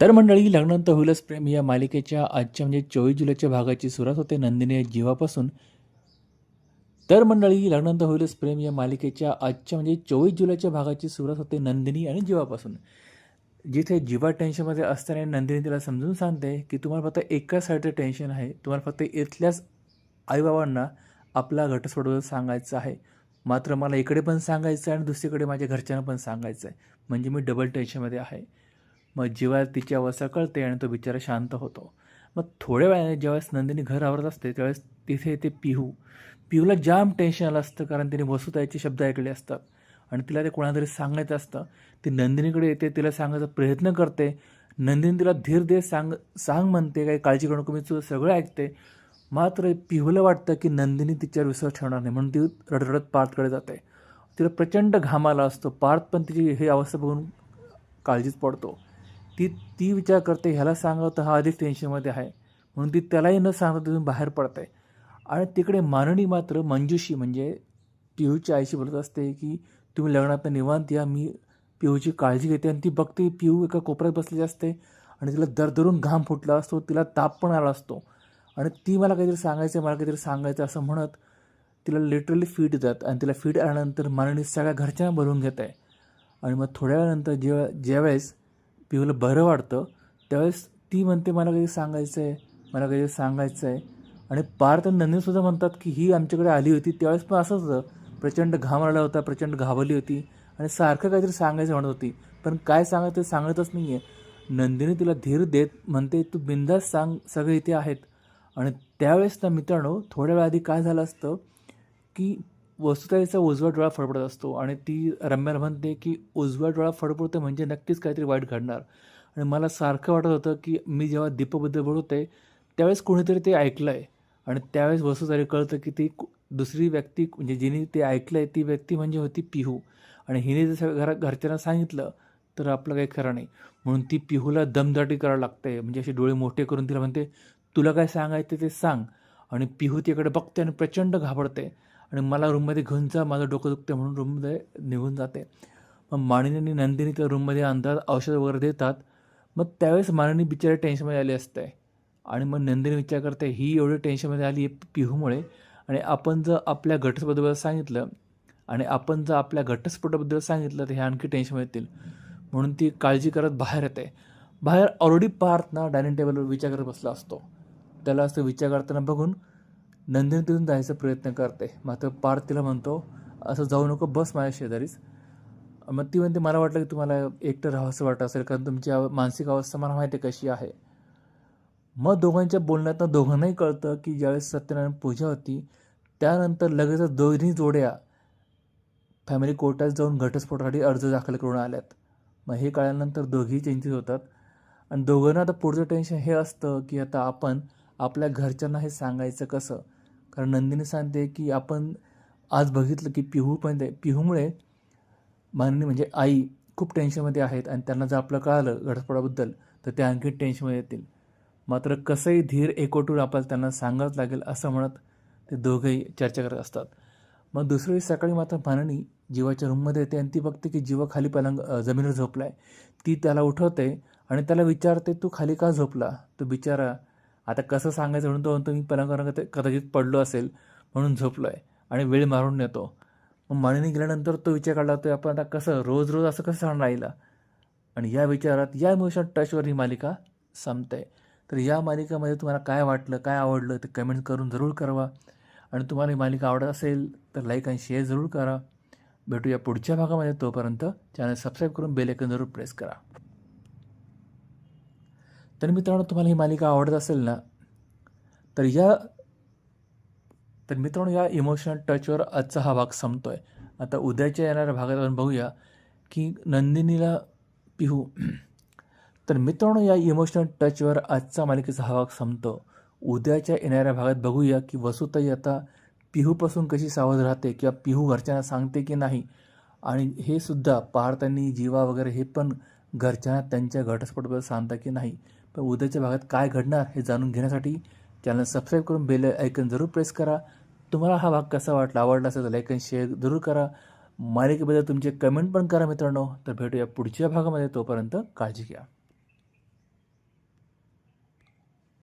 तर मंडळी लग्नानंतर होईलच प्रेम. या मालिकेच्या आजच्या म्हणजे चोवीस जुलैच्या भागाची सुरुवात होते नंदिनी या जीवापासून. तर मंडळी लग्नांत होईलच प्रेम. या मालिकेच्या आजच्या म्हणजे चोवीस जुलैच्या भागाची सुरुवात होते नंदिनी आणि जीवापासून. जिथे जीवा टेन्शनमध्ये असताना नंदिनी तिला समजून सांगते की तुम्हाला फक्त एकाच साईडचं टेन्शन आहे. तुम्हाला फक्त इथल्याच आईबाबांना आपला घटस्फोटबद्दल सांगायचं आहे. मात्र मला इकडे पण सांगायचं आहे आणि दुसरीकडे माझ्या घरच्यांना पण सांगायचं आहे. म्हणजे मी डबल टेन्शनमध्ये आहे. मग जेव्हा तिची अवस्था कळते आणि तो बिचारा शांत होतो. मग थोड्या वेळाने ज्यावेळेस नंदिनी घर आवरत असते त्यावेळेस तिथे येते पिहू. पिहूला जाम टेन्शन आलं असतं कारण तिने वसुताईचे शब्द ऐकले असतात. आणि तिला ते कोणातरी सांगायचं असतं. ती नंदिनीकडे येते तिला सांगायचा प्रयत्न करते. नंदिनी तिला धीर दे सांग सांग म्हणते काही काळजी करू नको मी तुझं सगळं ऐकते. मात्र पिहूला वाटतं की नंदिनी तिच्यावर विश्वास ठेवणार नाही म्हणून ती रडरडत पार्थकडे जाते. तिला प्रचंड घामाला असतो. पार्थ पण तिची ही अवस्था बघून काळजीच पडतो. ती ती विचार करते ह्याला सांगावं तर हा आधीच टेन्शनमध्ये आहे. म्हणून ती त्यालाही न सांगता तिथून बाहेर पडते आणि तिकडे मानणी मात्र मंजुशी म्हणजे पिहूच्या आईशी बोलत असते की तुम्ही लग्नात निवांत या मी पिहूची काळजी घेते. आणि ती बघते पिहू एका कोपऱ्यात बसलेली असते आणि तिला दरदरून घाम फुटला असतो तिला ताप पण आला असतो. आणि ती मला काहीतरी सांगायचं मला काहीतरी सांगायचं असं म्हणत तिला लिटरली फीट देतात. आणि तिला फीट आल्यानंतर मानणी सगळ्या घरच्यांना भरून घेत आहे आणि मग थोड्या वेळानंतर जेव्हा ज्यावेळेस पिहूला बरं वाटतं त्यावेळेस ती म्हणते मला काही सांगायचं आहे मला काही सांगायचं आहे आणि पार्थ आणि नंदिनीसुद्धा म्हणतात की ही आमच्याकडे आली होती. त्यावेळेस पण असंच होतं. प्रचंड घाम आला होता प्रचंड घाबरली होती आणि सारखं काहीतरी सांगायचं म्हणत होती. पण काय सांगायचं ते सांगतच नाही आहे नंदिनी तिला धीर देत म्हणते तू बिंदास सांग सगळे इथे आहेत. आणि त्यावेळेस त्या मित्रांनो थोड्या वेळा आधी काय झालं असतं की वस्तुताईचा उजवा डोळा फडफडत असतो आणि ती रम्याला म्हणते की उजवा डोळा फडफडतो म्हणजे नक्कीच काहीतरी वाईट घडणार. आणि मला सारखं वाटत होतं की मी जेव्हा दीपबद्दल बोलवते त्यावेळेस कोणीतरी ते ऐकलं आहे आणि त्यावेळेस वसुताई कळतं की ती कु- दुसरी व्यक्ती म्हणजे जिने ते ऐकलं आहे ती व्यक्ती म्हणजे होती पिहू. आणि हिने जर घरा घरच्यांना सांगितलं तर आपलं काही खरं नाही. म्हणून ती पिहूला दमदाटी करायला लागते. म्हणजे असे डोळे मोठे करून तिला म्हणते तुला काय सांगायचं ते सांग. आणि पिहू तिकडे बघते आणि प्रचंड घाबरते. आणि मला रूममध्ये घेऊन जा माझं डोकं दुखते म्हणून रूममध्ये निघून जाते. मग माणिनी आणि नंदिनी त्या रूममध्ये आणतात औषध वगैरे देतात. मग त्यावेळेस मानिनी बिचारी टेन्शनमध्ये आली असते. आणि मग नंदिनी विचार करते ही एवढी टेन्शनमध्ये आली आहे पिहूमुळे. आणि आपण जर आपल्या घटस्फोटाबद्दल सांगितलं आणि आपण जर आपल्या घटस्फोटाबद्दल सांगितलं तर हे आणखी टेन्शन येतील. म्हणून ती काळजी करत बाहेर येते. बाहेर ऑलरेडी पार्थ ना डायनिंग टेबलवर विचार करत बसला असतो. त्याला असं विचार करताना बघून नंदिनी तिथून जायचा प्रयत्न करते. मात्र पार्थ तिला म्हणतो असं जाऊ नको बस माझ्या शेजारीच. मग ती म्हणते मला वाटलं की तुम्हाला एकटं राहावंसं वाटत असेल कारण तुमची मानसिक अवस्था मला माहिती आहे कशी आहे. मग दोघांच्या बोलण्यातनं दोघांनाही कळतं की ज्यावेळेस सत्यनारायण पूजा होती त्यानंतर लगेचच दोन्ही जोड्या फॅमिली कोर्टात जाऊन घटस्फोटासाठी अर्ज दाखल करून आल्यात. मग हे कळल्यानंतर दोघेही चिंतित होतात. आणि दोघांना आता पुढचं टेन्शन हे असतं की आता आपण आपल्या घरच्यांना हे सांगायचं कसं? कारण नंदिनी सांगते की आपण आज बघितलं की पिहू पण पिहूमुळे माननी म्हणजे आई खूप टेन्शनमध्ये आहेत आणि त्यांना जर आपलं कळालं घटस्फोटाबद्दल तर ते आणखी टेन्शनमध्ये येतील. मात्र कसंही धीर एकवटून आपल्याला त्यांना सांगावंच लागेल असं म्हणत ते दोघंही चर्चा करत असतात. मग दुसरी सकाळी मात्र माननी जीवाच्या रूममध्ये येते आणि ती बघते की जीवा खाली पलंग जमिनीवर झोपला आहे ती त्याला उठवते आणि त्याला विचारते तू खाली का झोपला? तो बिचारा आता कसं सांगायचं म्हणून तो म्हणतो मी पलंगावर कदाचित पडलो असेल म्हणून झोपलो आहे आणि वेळ मारून नेतो. मग मानिनी गेल्यानंतर तो विचार काढला होतो आपण आता कसं रोज रोज असं कसं सांग राहिला आणि या विचारात या इमोशनल टचवर ही मालिका संपते. तर या मालिकामध्ये तुम्हाला काय वाटलं काय आवडलं ते कमेंट करून जरूर करवा आणि तुम्हाला ही मालिका आवडत असेल तर लाईक आणि शेअर जरूर करा. भेटूया पुढच्या भागामध्ये. तोपर्यंत चॅनल सबस्क्राईब करून बेल आयकन जरूर प्रेस करा. तर मित्रांनो तुम्हाला ही मालिका आवडत असेल ना तर या तर मित्रांनो या इमोशनल टचवर आजचा हा भाग संपतो आहे आता उद्याच्या येणाऱ्या भागात आपण बघूया की नंदिनीला पिहू. तर मित्रांनो या इमोशनल टचवर आजचा मालिकेचा हा भाग संपतो. उद्याच्या येणाऱ्या भागात बघूया की वसुताई आता पिहूपासून कशी सावध राहते किंवा पिहू घरच्यांना सांगते की नाही आणि हे सुद्धा पाहतानी जीवा वगैरे हे पण घरच्यांना त्यांच्या घटस्फोटबद्दल सांगता की नाही. पण उद्याच्या भागात काय घडणार हे जाणून घेण्यासाठी चॅनल सबस्क्राईब करून बेल ऐकन जरूर प्रेस करा. तुम्हाला हा भाग कसा वाटला आवडला असेल तर लाईक आणि शेअर जरूर करा. मालिकेबद्दल तुमचे कमेंट पण करा मित्रांनो. तर भेटूया पुढच्या भागामध्ये तोपर्यंत काळजी घ्या.